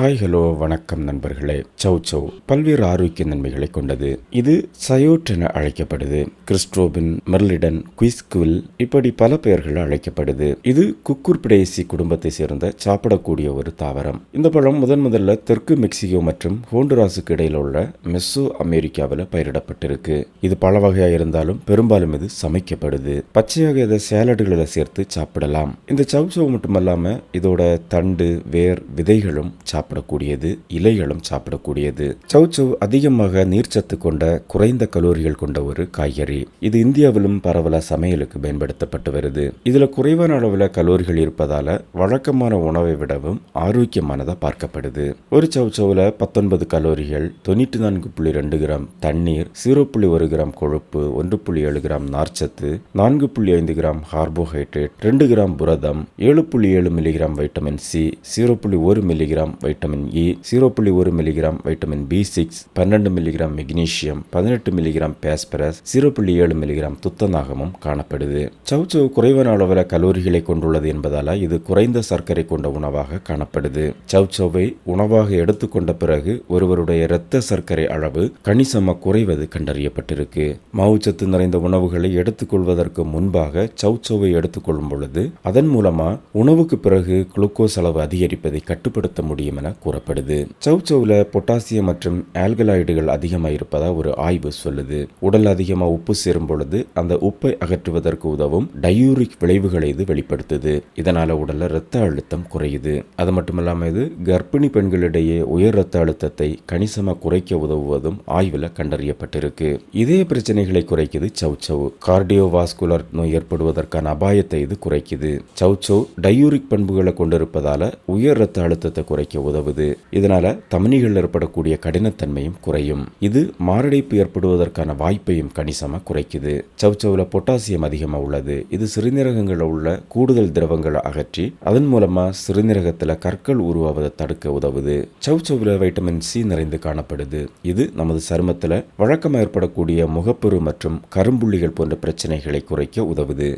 Hi hello வணக்கம் நண்பர்களே. சௌ சௌ பல்வேறு ஆரோக்கிய நன்மைகளை கொண்டது. இது சயோட் என அழைக்கப்படுது. கிறிஸ்ட்ரோபின் மெர்லிடன் குயிஸ்குவில் இப்படி பல பெயர்கள் அழைக்கப்படுது. இது குக்குர்பிடேசி குடும்பத்தை சேர்ந்த சாப்பிடக்கூடிய ஒரு தாவரம். இந்த பழம் முதன் முதல்ல தெற்கு மெக்சிகோ மற்றும் ஹோண்டுராஸுக்கு இடையில உள்ள மெஸ்ஸோ அமெரிக்காவில் பயிரிடப்பட்டிருக்கு. இது பல வகையாக இருந்தாலும் பெரும்பாலும் இது சமைக்கப்படுது. பச்சையாக இதை சேலடுகளில் சேர்த்து சாப்பிடலாம். இந்த சௌ மட்டுமல்லாமல் இதோட தண்டு வேர் விதைகளும் சாப்பிடக்கூடியது இலைகளும் சாப்பிடக்கூடியது. சவுச்சவ் அதிகமாக நீர்ச்சத்து கொண்ட குறைந்த கலோரிகள் கொண்ட ஒரு காய்கறி. இது இந்தியாவிலும் பரவல சமையலுக்கு பயன்படுத்தப்பட்டு வருது. இதுல குறைவான அளவுல கலோரிகள் இருப்பதால வழக்கமான உணவை விடவும் ஆரோக்கியமானதா பார்க்கப்படுது. ஒரு சவுச்சவுல பத்தொன்பது கலோரிகள் தொண்ணூற்றி நான்கு புள்ளி ரெண்டு கிராம் தண்ணீர் ஜீரோ புள்ளி ஒரு கிராம் கொழுப்பு ஒன்று புள்ளி ஏழு கிராம் நார்ச்சத்து நான்கு புள்ளி ஐந்து கிராம் கார்போஹைட்ரேட் ரெண்டு கிராம் புரதம் ஏழு புள்ளி ஏழு மில்லிகிராம் வைட்டமின் சி ஜீரோ புள்ளி ஒரு மில்லிகிராம் வைட்டமின் இ ஜீரோ புள்ளி ஒரு மில்லிகிராம் வைட்டமின் பி சிக்ஸ் பன்னெண்டு மில்லிகிராம் மெக்னீசியம் பதினெட்டு மில்லிகிராம் பேஸ்பரஸ் ஜீரோ புள்ளி ஏழு மில்லிகிராம் துத்தநாகமும் காணப்படுது. சவுச்சவு குறைவான அளவில் கலோரிகளை கொண்டுள்ளது என்பதால இது குறைந்த சர்க்கரை கொண்ட உணவாக காணப்படுது. சவுச்சவை உணவாக எடுத்துக்கொண்ட பிறகு ஒருவருடைய இரத்த சர்க்கரை அளவு கணிசமாக குறைவது கண்டறியப்பட்டிருக்கு. மாவுச்சத்து நிறைந்த உணவுகளை எடுத்துக்கொள்வதற்கு முன்பாக சவுச்சவை எடுத்துக்கொள்ளும் பொழுது அதன் மூலமா உணவுக்கு பிறகு குளுக்கோஸ் அளவு அதிகரிப்பதை கட்டுப்படுத்த முடியும் என கூறப்படுது. சவ் சௌல பொட்டாசியம் மற்றும் ஆல்கலாய்டுகள் அதிகமாக இருப்பதா ஒரு ஆய்வு சொல்லுது. உடல் அதிகமாக உப்பு சேரும் பொழுது அந்த உப்பை அகற்றுவதற்கு உதவும் டயூரிக் விளைவுகளை இது வெளிப்படுத்துது. இதனால உடல்ல இரத்த அழுத்தம் குறையுது. அது மட்டுமல்லாம இது கர்ப்பிணி பெண்களிடையே உயர் இரத்த அழுத்தத்தை கணிசமாக குறைக்க உதவுவதும் ஆய்வில் கண்டறியப்பட்டிருக்கு. இதே பிரச்சனைகளை குறைக்குது சவ் சவ் கார்டியோவாஸ்குலர் நோய் ஏற்படுவதற்கான அபாயத்தை இது குறைக்குது. சவ் சவ் டயூரிக் பண்புகளை கொண்டிருப்பதால உயர் இரத்த அழுத்தத்தை குறைக்க உதவுது. இதனால தமனிகள் ஏற்படக்கூடிய கடினத்தன்மையும் குறையும். இது மாரடைப்பு ஏற்படுவதற்கான வாய்ப்பையும் கணிசமாக குறைக்குது. சவுச்சவுல பொட்டாசியம் அதிகமாக உள்ளது. இது சிறுநீரகங்களில் உள்ள கூடுதல் திரவங்களை அகற்றி அதன் மூலமா சிறுநீரகத்தில் கற்கள் உருவாவதை தடுக்க உதவுது. சவுச்சவுல வைட்டமின் சி நிறைந்து காணப்படுது. இது நமது சருமத்தில் வழக்கமாக ஏற்படக்கூடிய முகப்பெரு மற்றும் கரும்புள்ளிகள் போன்ற பிரச்சனைகளை குறைக்க உதவுது.